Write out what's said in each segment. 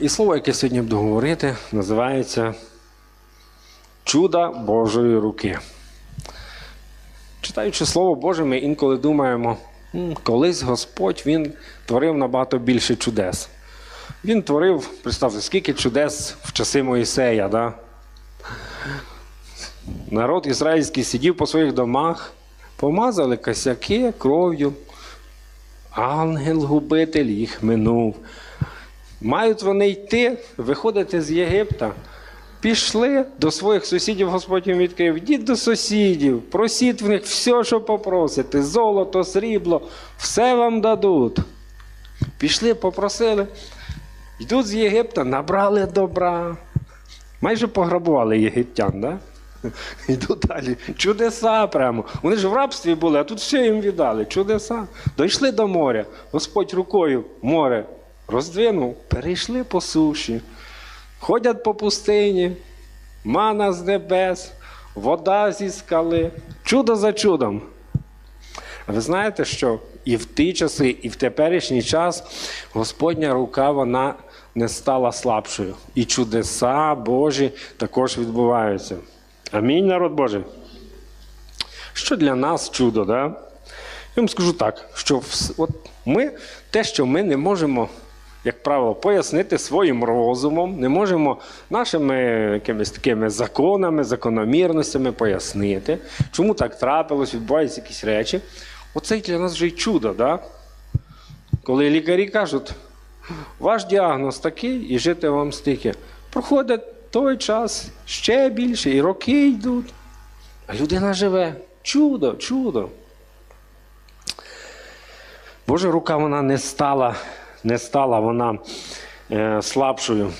І слово, яке сьогодні буду говорити, називається Чуда Божої руки. Читаючи Слово Боже, ми інколи думаємо, колись Господь Він творив набагато більше чудес. Він творив, представте, скільки чудес в часи Моїсея. Да? Народ ізраїльський сидів по своїх домах, помазали косяки кров'ю. Ангел-губитель їх минув. Мають вони йти, виходити з Єгипта. Пішли до своїх сусідів, Господь їм відкрив. Йдіть до сусідів, просіть в них все, що попросите. Золото, срібло, все вам дадуть. Пішли, попросили. Йдуть з Єгипта, набрали добра. Майже пограбували єгиптян, да? Йдуть далі. Чудеса прямо. Вони ж в рабстві були, а тут все їм віддали. Чудеса. Дійшли до моря. Господь рукою море роздвинув, перейшли по суші. Ходять по пустині, мана з небес, вода зі скали. Чудо за чудом. Ви знаєте, що і в ті часи, і в теперішній час Господня рука вона не стала слабшою. І чудеса Божі також відбуваються. Амінь, народ Божий. Що для нас чудо, да? Я вам скажу так, що от ми те, що ми не можемо, як правило, пояснити своїм розумом, не можемо нашими якимись такими законами, закономірностями пояснити, чому так трапилось, відбуваються якісь речі. Оце для нас вже й чудо, да? коли лікарі кажуть, ваш діагноз такий і жити вам стільки. Проходить той час ще більше, і роки йдуть. А людина живе. Чудо, чудо. Божа рука вона не стала, не стала вона е, слабшою.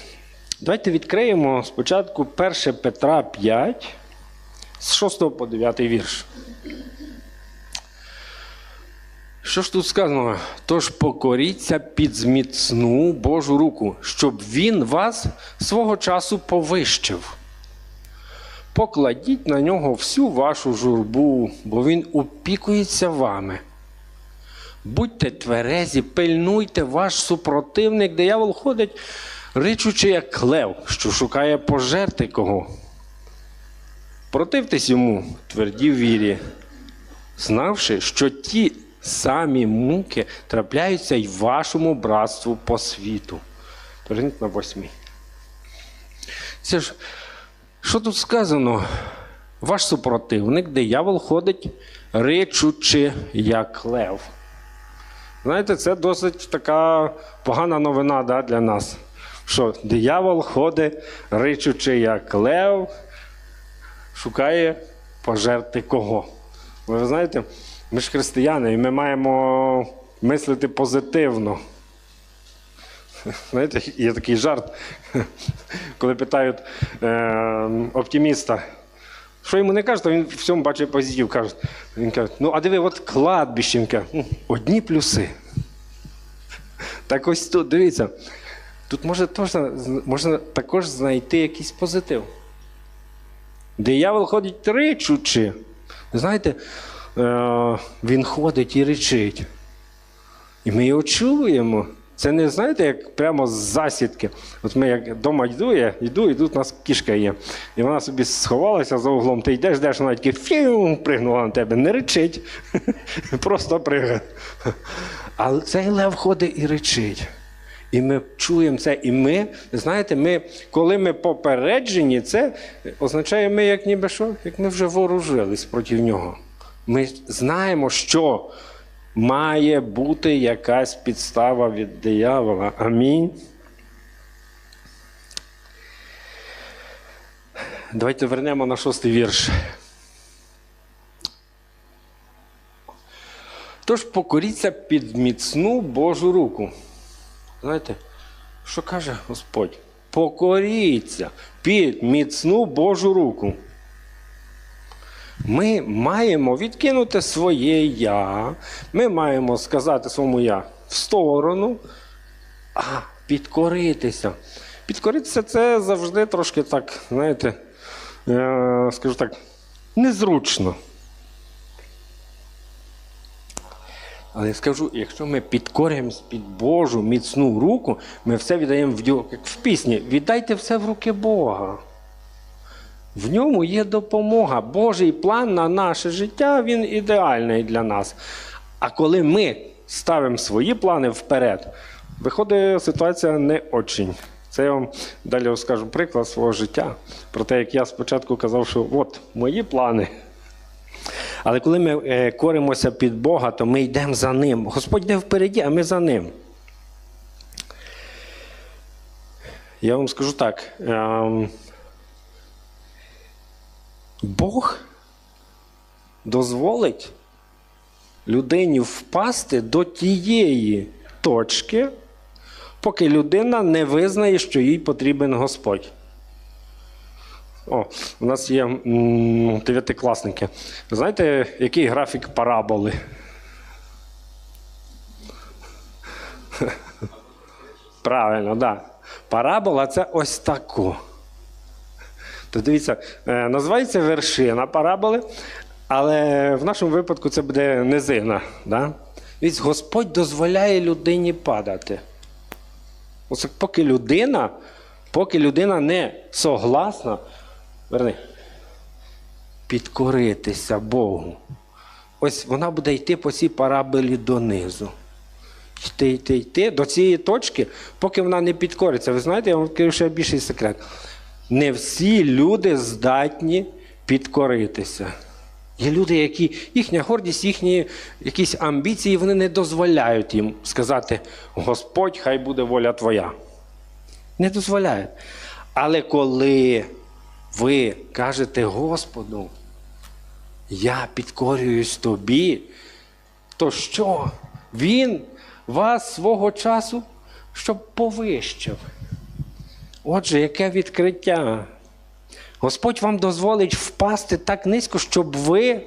Давайте відкриємо спочатку 1 Петра 5, з 6 по 9 вірш. Що ж тут сказано? Тож покоріться під зміцну Божу руку, щоб він вас свого часу повищив. Покладіть на нього всю вашу журбу, бо він опікується вами. Будьте тверезі, пильнуйте ваш супротивник, диявол ходить, ричучи, як лев, що шукає пожерти кого. Противтесь йому, тверді вірі, знавши, що ті самі муки трапляються й вашому братству по світу. Поверніть на восьмій. Це ж, що тут сказано? Ваш супротивник, диявол ходить, ричучи, як лев. Знаєте, це досить така погана новина да, для нас. Що диявол ходить, ричучи, як лев, шукає пожерти кого. Ви знаєте, ми ж християни, і ми маємо мислити позитивно. Знаєте, є такий жарт, коли питають е, оптиміста, що йому не кажуть, то він в всьому бачить позитив. Каже. Він каже, ну а диви, от кладбище, Він каже, «Ну, одні плюси. Так ось тут, дивіться, тут теж, можна також знайти якийсь позитив. Диявол ходить ричучи. Ви знаєте, е, він ходить і речить. І ми його чуємо. Це не знаєте, як прямо з засідки. От ми як вдома йду, я йду, і тут у нас кішка є. І вона собі сховалася за углом, ти йдеш, йдеш, вона тільки фіу, пригнула на тебе. Не речить. Просто пригає. Але цей лев ходить і речить. І ми чуємо це. І ми, знаєте, ми, коли ми попереджені, це означає, ми як ніби що, як ми вже вооружились проти нього. Ми знаємо, що має бути якась підстава від диявола. Амінь. Давайте вернемо на шостий вірш. Тож покоріться під міцну Божу руку. Знаєте, що каже Господь? Покоріться під міцну Божу руку. Ми маємо відкинути своє я, ми маємо сказати своєму я в сторону, а підкоритися. Підкоритися це завжди трошки так, знаєте, е, скажу так, незручно. Але я скажу, якщо ми підкорюємось під Божу міцну руку, ми все віддаємо в діло, як в пісні. Віддайте все в руки Бога. В ньому є допомога. Божий план на наше життя він ідеальний для нас. А коли ми ставимо свої плани вперед, виходить ситуація не очень. Це я вам далі розкажу приклад свого життя. Про те, як я спочатку казав, що от мої плани. Але коли ми е, коримося під Бога, то ми йдемо за Ним. Господь йде впереді, а ми за Ним. Я вам скажу так. Бог дозволить людині впасти до тієї точки, поки людина не визнає, що їй потрібен Господь. О, у нас є дев'ятикласники. Знаєте, який графік параболи? Правильно, так. Да. Парабола це ось таку. То дивіться, е, називається вершина параболи, але в нашому випадку це буде низина. Да? Дивіться, Господь дозволяє людині падати. Ось поки людина, поки людина не согласна, верни, підкоритися Богу. Ось вона буде йти по цій параболі донизу. Йти, йти, йти до цієї точки, поки вона не підкориться. Ви знаєте, я вам кажу ще більший секрет. Не всі люди здатні підкоритися. Є люди, які їхня гордість, їхні якісь амбіції, вони не дозволяють їм сказати: Господь, хай буде воля Твоя. Не дозволяють. Але коли ви кажете Господу, я підкорююсь тобі, то що? Він вас свого часу щоб повищив. Отже, яке відкриття? Господь вам дозволить впасти так низько, щоб ви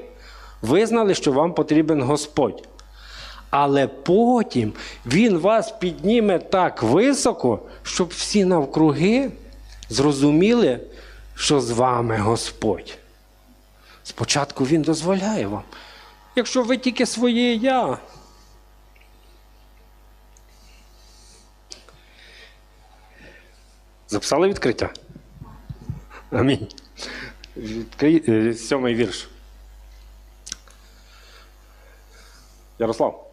визнали, що вам потрібен Господь. Але потім Він вас підніме так високо, щоб всі навкруги зрозуміли, що з вами Господь. Спочатку Він дозволяє вам. Якщо ви тільки своє я. Записали відкриття? Амінь. Відкрий е, сьомий вірш. Ярослав.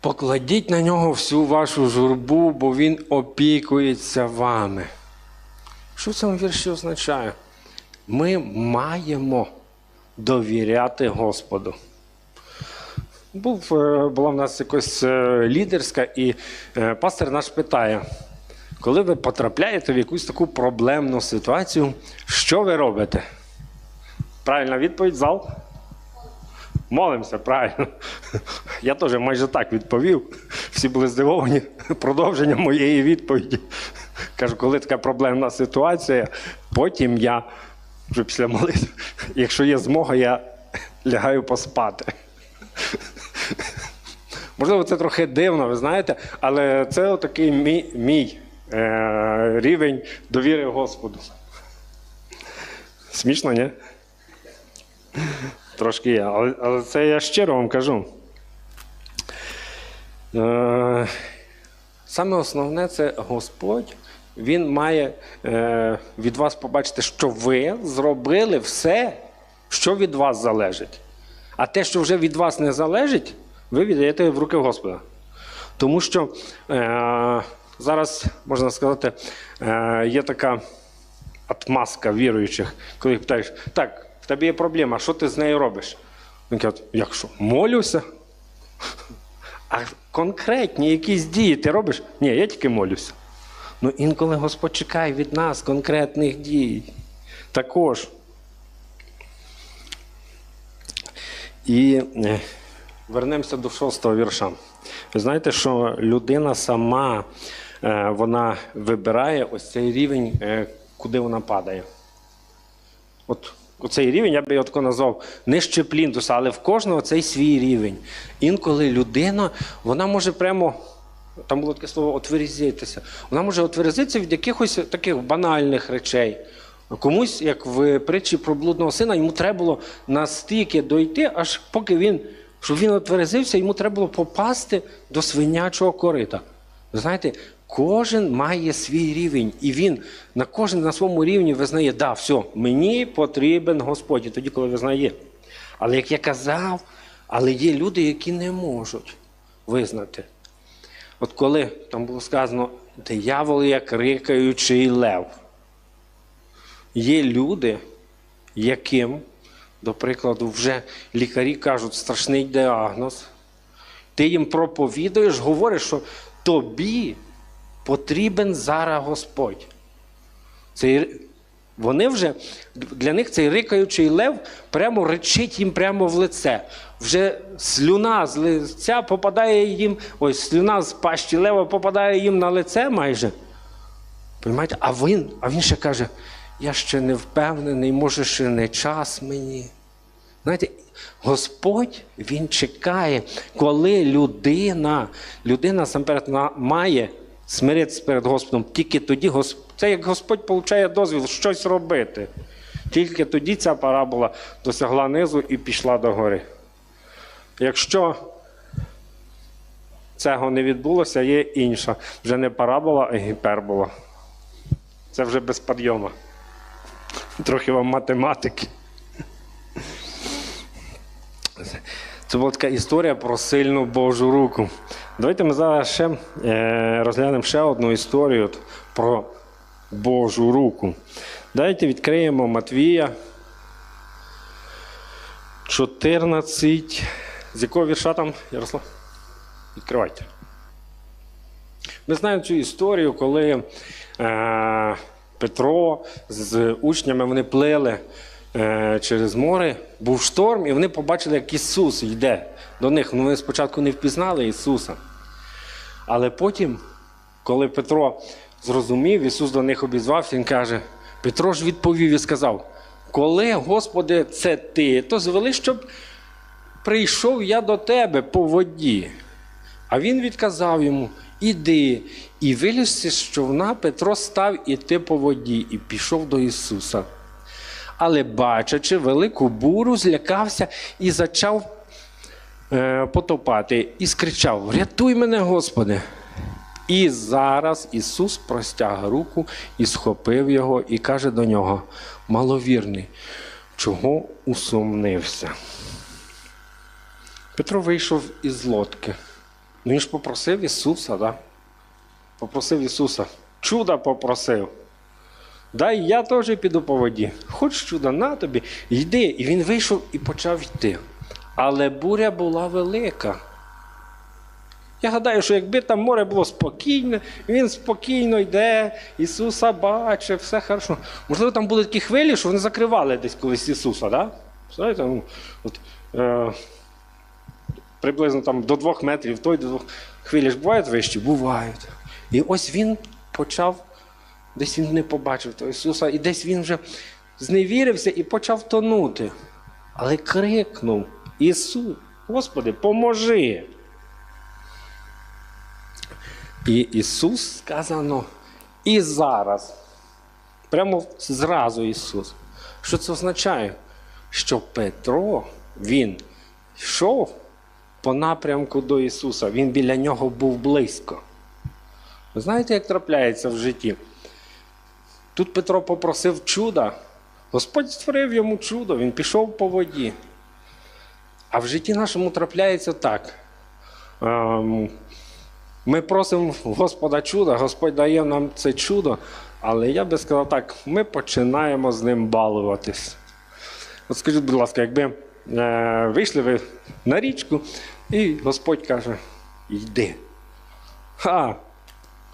Покладіть на нього всю вашу журбу, бо він опікується вами. Що в цьому вірші означає? Ми маємо довіряти Господу. Був, е, була в нас якась е, лідерська, і пастор наш питає, коли ви потрапляєте в якусь таку проблемну ситуацію, що ви робите? Правильна відповідь зал? Молимося, правильно. Я теж майже так відповів. Всі були здивовані продовженням моєї відповіді. Кажу, коли така проблемна ситуація, потім я вже після молитви, якщо є змога, я лягаю поспати. Можливо, це трохи дивно, ви знаєте, але це такий мій, мій рівень довіри Господу. Смішно, ні? Трошки є, але, але це я щиро вам кажу. Е, саме основне це Господь. Він має е, від вас побачити, що ви зробили все, що від вас залежить. А те, що вже від вас не залежить, ви віддаєте в руки Господа. Тому що е, зараз, можна сказати, е, є така отмазка віруючих, коли їх питаєш, так, в тебе є проблема, що ти з нею робиш? Він каже, як що? Молюся. А конкретні якісь дії ти робиш? Ні, я тільки молюся. Ну інколи Господь чекає від нас конкретних дій. Також. І е, вернемося до шостого вірша. Ви знаєте, що людина сама вона вибирає ось цей рівень, е, куди вона падає. От Оцей рівень, я би його тако назвав нижче плінтуса, але в кожного цей свій рівень. Інколи людина, вона може прямо, там було таке слово отверзитися, вона може отверзитися від якихось таких банальних речей. Комусь, як в притчі про блудного сина, йому треба було настільки дойти, аж поки він щоб він отверезився, йому треба було попасти до свинячого корита. Знаєте, кожен має свій рівень, і він на кожен на своєму рівні визнає, да, все, мені потрібен Господь, і тоді, коли визнає. Але як я казав, але є люди, які не можуть визнати. От коли там було сказано, диявол як рикаючий лев. Є люди, яким, до прикладу, вже лікарі кажуть страшний діагноз. Ти їм проповідуєш, говориш, що тобі потрібен зараз Господь. Цей, вони вже, для них цей рикаючий лев прямо речить їм прямо в лице. Вже слюна з лиця попадає їм, ось слюна з пащі лева попадає їм на лице майже. Понимаєте? А він, а він ще каже: я ще не впевнений, може, ще не час мені. Знаєте, Господь Він чекає, коли людина, людина насамперед на- має смиритися перед Господом, тільки тоді це як Господь получає дозвіл щось робити. Тільки тоді ця парабола досягла низу і пішла до гори. Якщо цього не відбулося, є інша. Вже не парабола, а гіпербола. Це вже без підйому. Трохи вам математики. Це була така історія про сильну Божу руку. Давайте ми зараз ще е, розглянемо ще одну історію про Божу руку. Давайте відкриємо Матвія 14. З якого вірша там, Ярослав? Відкривайте. Ми знаємо цю історію, коли е, Петро з учнями вони плили е, через море, був шторм, і вони побачили, як Ісус йде до них. Ну, вони спочатку не впізнали Ісуса. Але потім, коли Петро зрозумів, Ісус до них обізвався, Він каже: Петро ж відповів і сказав: Коли, Господи, це ти, то звели, щоб прийшов я до тебе по воді. А він відказав йому: Іди, і вилізши з човна, Петро став іти по воді і пішов до Ісуса. Але, бачачи велику буру, злякався і почав е, потопати, і скричав: Рятуй мене, Господи! І зараз Ісус простяг руку і схопив його, і каже до нього: маловірний, чого усумнився? Петро вийшов із лодки. Ну він ж попросив Ісуса, да? Попросив Ісуса. Чуда попросив. Дай я теж піду по воді. Хоч чудо, на тобі, йди. І він вийшов і почав йти. Але буря була велика. Я гадаю, що якби там море було спокійне, він спокійно йде, Ісуса бачить, все хорошо. Можливо, там були такі хвилі, що вони закривали десь колись Ісуса, да? Знаєте, ну, от, е, приблизно там до двох метрів, той до двох хвилі ж бувають вищі? Бувають. І ось він почав, десь він не побачив того Ісуса, і десь він вже зневірився і почав тонути. Але крикнув: Ісус, Господи, поможи! І Ісус сказано, і зараз. Прямо зразу Ісус. Що це означає? Що Петро, він йшов по напрямку до Ісуса, він біля нього був близько. Ви знаєте, як трапляється в житті? Тут Петро попросив чуда, Господь створив йому чудо, він пішов по воді. А в житті нашому трапляється так. Ем, Ми просимо Господа чуда, Господь дає нам це чудо, але я би сказав так, ми починаємо з ним балуватись. От скажіть, будь ласка, якби е, вийшли ви на річку, і Господь каже: йди. Ха!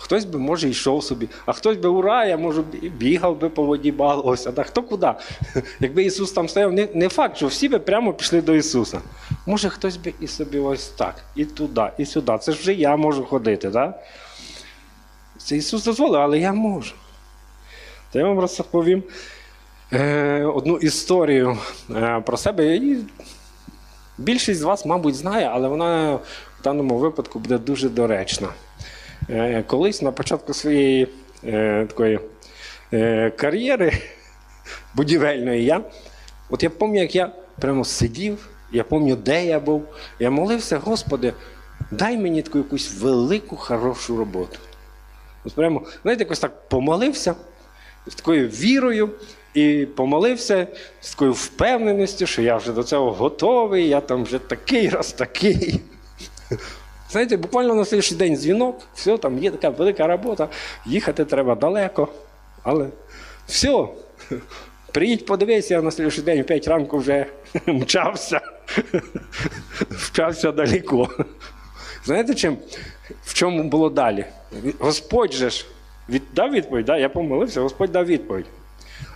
Хтось би, може, йшов собі, а хтось би ура, я може бі- бігав би по воді, балувався. Да хто куди? Якби Ісус там стояв, не, не факт, що всі би прямо пішли до Ісуса. Може, хтось би і собі ось так, і туди, і сюди. Це ж вже я можу ходити, так? Це Ісус дозволив, але я можу. То я вам розповім е, одну історію е, про себе. І більшість з вас, мабуть, знає, але вона в даному випадку буде дуже доречна. Е, колись на початку своєї е, такої е, кар'єри будівельної я, от я пам'ятаю, як я прямо сидів Я пам'ятаю, де я був. Я молився, Господи, дай мені таку якусь велику, хорошу роботу. Ось прямо, знаєте, якось так помолився з такою вірою і помолився з такою впевненістю, що я вже до цього готовий, я там вже такий раз такий. Знаєте, буквально на слідчий день дзвінок, все, там є така велика робота, їхати треба далеко. Але все, приїдь, подивися, я на слідчий день в 5 ранку вже мчався, мчався далеко. Знаєте, чим, в чому було далі? Господь же ж від, дав відповідь, да? я помолився, Господь дав відповідь.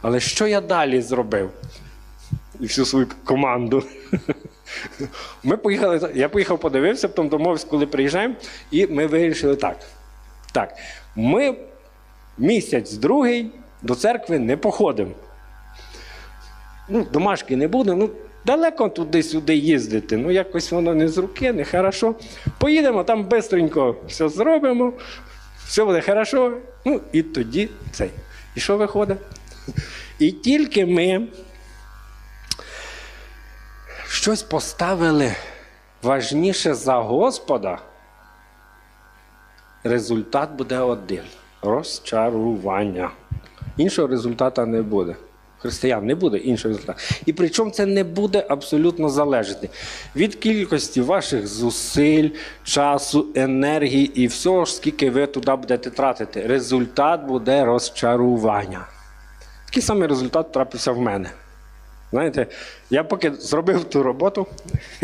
Але що я далі зробив? І всю свою команду. Ми поїхали, я поїхав, подивився, потім домовився, коли приїжджаємо, і ми вирішили так. Так, ми місяць другий до церкви не походимо. Ну, домашки не буде, ну далеко туди-сюди їздити. Ну, якось воно не з руки, не хорошо. Поїдемо, там бистренько все зробимо, все буде хорошо. Ну, і тоді цей. І що виходить? І тільки ми щось поставили важніше за Господа, результат буде один розчарування. Іншого результату не буде. Християн не буде іншого результату. І причому це не буде абсолютно залежати від кількості ваших зусиль, часу, енергії і всього, скільки ви туди будете тратити. Результат буде розчарування. Такий самий результат трапився в мене. Знаєте, я поки зробив ту роботу,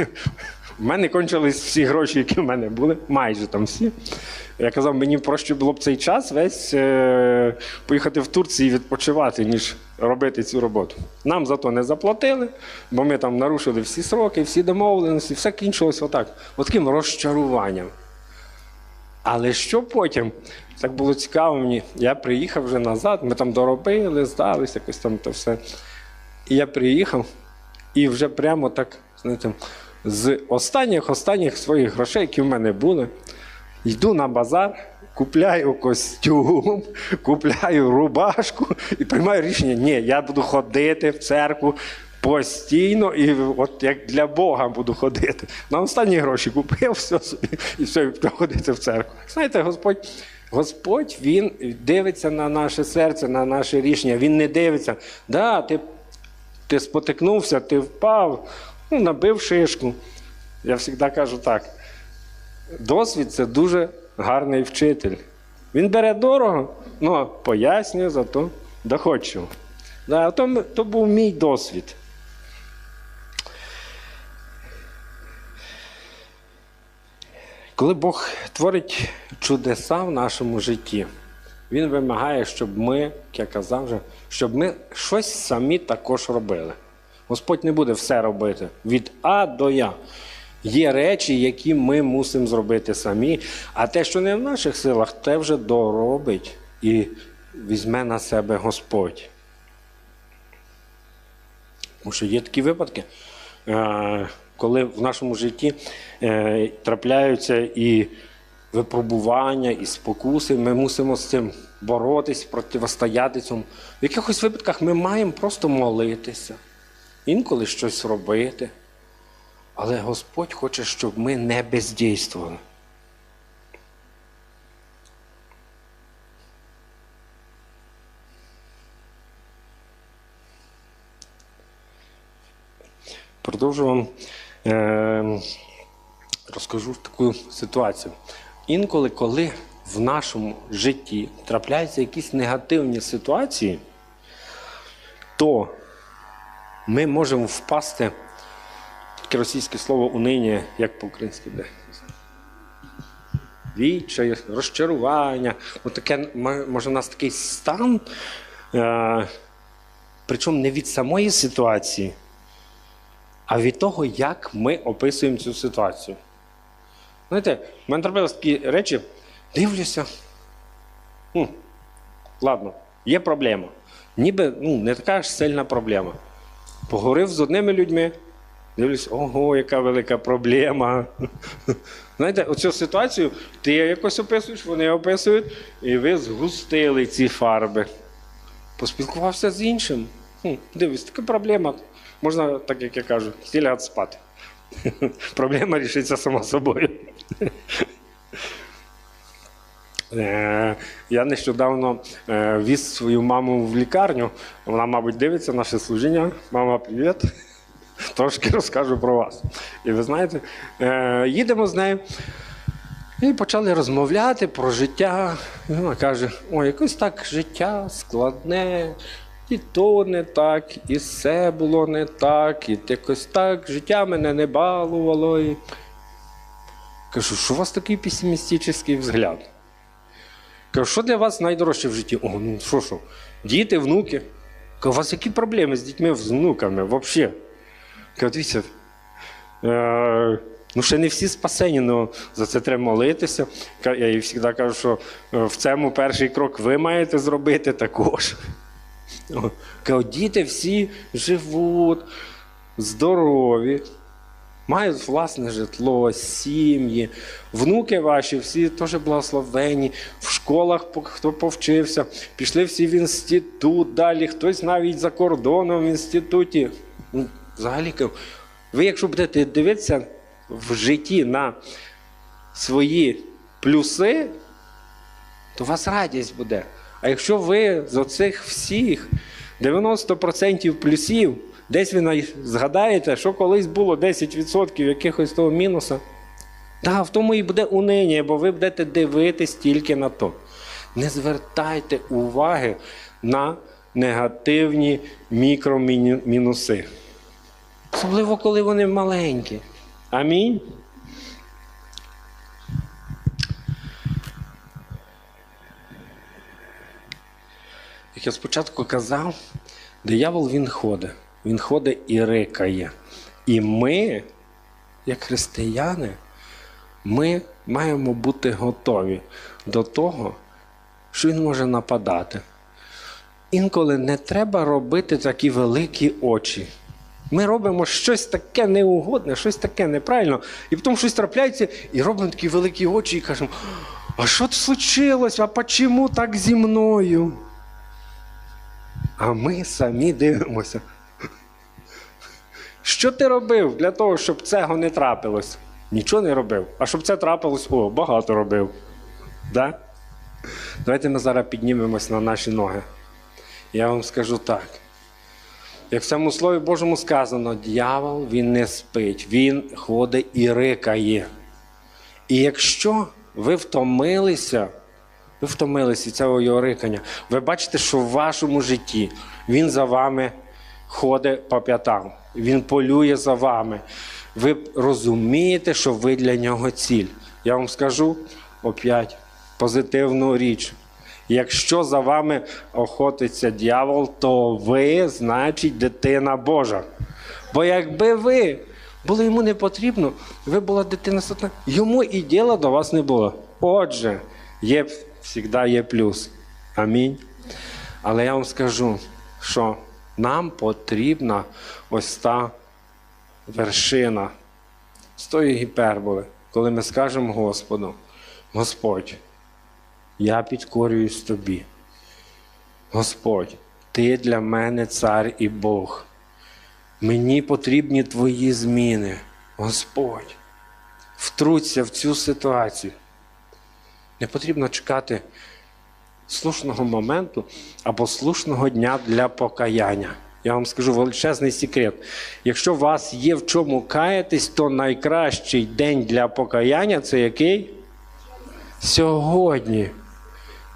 в мене кончились всі гроші, які в мене були, майже там всі. Я казав, мені проще було б цей час весь е, поїхати в Турцію і відпочивати, ніж робити цю роботу. Нам за то не заплатили, бо ми там нарушили всі сроки, всі домовленості, все кінчилось отак, от таким розчаруванням. Але що потім? Так було цікаво мені. Я приїхав вже назад, ми там доробили, здались, якось там то все. І я приїхав, і вже прямо так, знаєте, з останніх останніх своїх грошей, які в мене були, йду на базар, купляю костюм, купляю рубашку і приймаю рішення, ні, я буду ходити в церкву постійно, і от як для Бога буду ходити. На останні гроші купив все собі і все, і ходити в церкву. Знаєте, Господь. Господь Він дивиться на наше серце, на наше рішення. Він не дивиться, да, ти ти спотикнувся, ти впав, ну, набив шишку. Я завжди кажу так: досвід це дуже гарний вчитель. Він бере дорого, але пояснює зато доходчиво. Да, то, то був мій досвід. Коли Бог творить чудеса в нашому житті, Він вимагає, щоб ми, як я казав вже, щоб ми щось самі також робили. Господь не буде все робити від А до Я. Є речі, які ми мусимо зробити самі, а те, що не в наших силах, те вже доробить і візьме на себе Господь. Тому що є такі випадки, е, коли в нашому житті е, трапляються і випробування, і спокуси, ми мусимо з цим боротись, протистояти цьому. В якихось випадках ми маємо просто молитися, інколи щось робити. Але Господь хоче, щоб ми не бездійствували. Продовжу вам е, розкажу таку ситуацію. Інколи, коли в нашому житті трапляються якісь негативні ситуації, то ми можемо впасти таке російське слово унині, як по-українськи буде. Відчай, розчарування. Отаке, може, у нас такий стан, е, причому не від самої ситуації, а від того, як ми описуємо цю ситуацію. Знаєте, в мене трапились такі речі, дивлюся. Хм, ладно, є проблема. Ніби ну, не така ж сильна проблема. Поговорив з одними людьми, дивлюсь, ого, яка велика проблема. Знаєте, оцю ситуацію ти якось описуєш, вони описують, і ви згустили ці фарби. Поспілкувався з іншим. Хм, дивись, така проблема. Можна, так як я кажу, стілягати спати. Проблема рішиться сама собою. Е, Я нещодавно е, віз свою маму в лікарню. Вона, мабуть, дивиться наше служіння. Мама, привіт. Трошки розкажу про вас. І ви знаєте, е, їдемо з нею і почали розмовляти про життя. І вона каже: ой, якось так життя складне, і то не так, і все було не так, і якось так життя мене не балувало. І... Кажу, що у вас такий песимістичний взгляд? Кажу, що для вас найдорожче в житті? О, ну що що? Діти, внуки. Кажу, у вас які проблеми з дітьми, з внуками взагалі? Кажу, дивіться, е, ну ще не всі спасені, але за це треба молитися. Я їй завжди кажу, що е, в цьому перший крок ви маєте зробити також. Кажу, діти всі живуть, здорові, мають власне житло, сім'ї, внуки ваші всі теж благословені, в школах хто повчився, пішли всі в інститут, далі хтось навіть за кордоном в інституті. Ну, Взагалі, ви, якщо будете дивитися в житті на свої плюси, то у вас радість буде. А якщо ви з оцих всіх 90% плюсів, десь ви згадаєте, що колись було 10% якихось того мінуса, та в тому і буде униння, бо ви будете дивитись тільки на то. Не звертайте уваги на негативні мікромінуси. Особливо, коли вони маленькі. Амінь. Як я спочатку казав, диявол він ходить. Він ходить і рикає. І ми, як християни, ми маємо бути готові до того, що він може нападати. Інколи не треба робити такі великі очі. Ми робимо щось таке неугодне, щось таке неправильно, і потім щось трапляється, і робимо такі великі очі і кажемо: а що тут случилось? А чому так зі мною? А ми самі дивимося. Що ти робив для того, щоб цього не трапилось? Нічого не робив. А щоб це трапилось, о, багато робив. Да? Давайте ми зараз піднімемось на наші ноги. Я вам скажу так. Як в цьому Слові Божому сказано, дьявол він не спить, він ходить і рикає. І якщо ви втомилися, ви втомилися цього його рикання, ви бачите, що в вашому житті він за вами ходить по п'ятам, він полює за вами. Ви розумієте, що ви для нього ціль. Я вам скажу опять позитивну річ. Якщо за вами охотиться дьявол, то ви, значить, дитина Божа. Бо якби ви були йому не потрібно, ви була дитина сатана, йому і діла до вас не було. Отже, є, завжди є плюс. Амінь. Але я вам скажу, що нам потрібна ось та вершина з тої гіперболи, коли ми скажемо Господу, Господь, я підкорююсь тобі. Господь, ти для мене цар і Бог. Мені потрібні твої зміни. Господь, втруться в цю ситуацію. Не потрібно чекати слушного моменту або слушного дня для покаяння. Я вам скажу величезний секрет. Якщо у вас є в чому каятись, то найкращий день для покаяння це який? Сьогодні.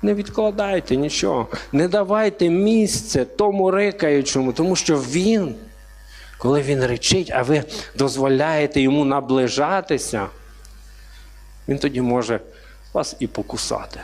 Не відкладайте нічого. Не давайте місце тому рикаючому, тому що він, коли він речить, а ви дозволяєте йому наближатися, він тоді може вас і покусати.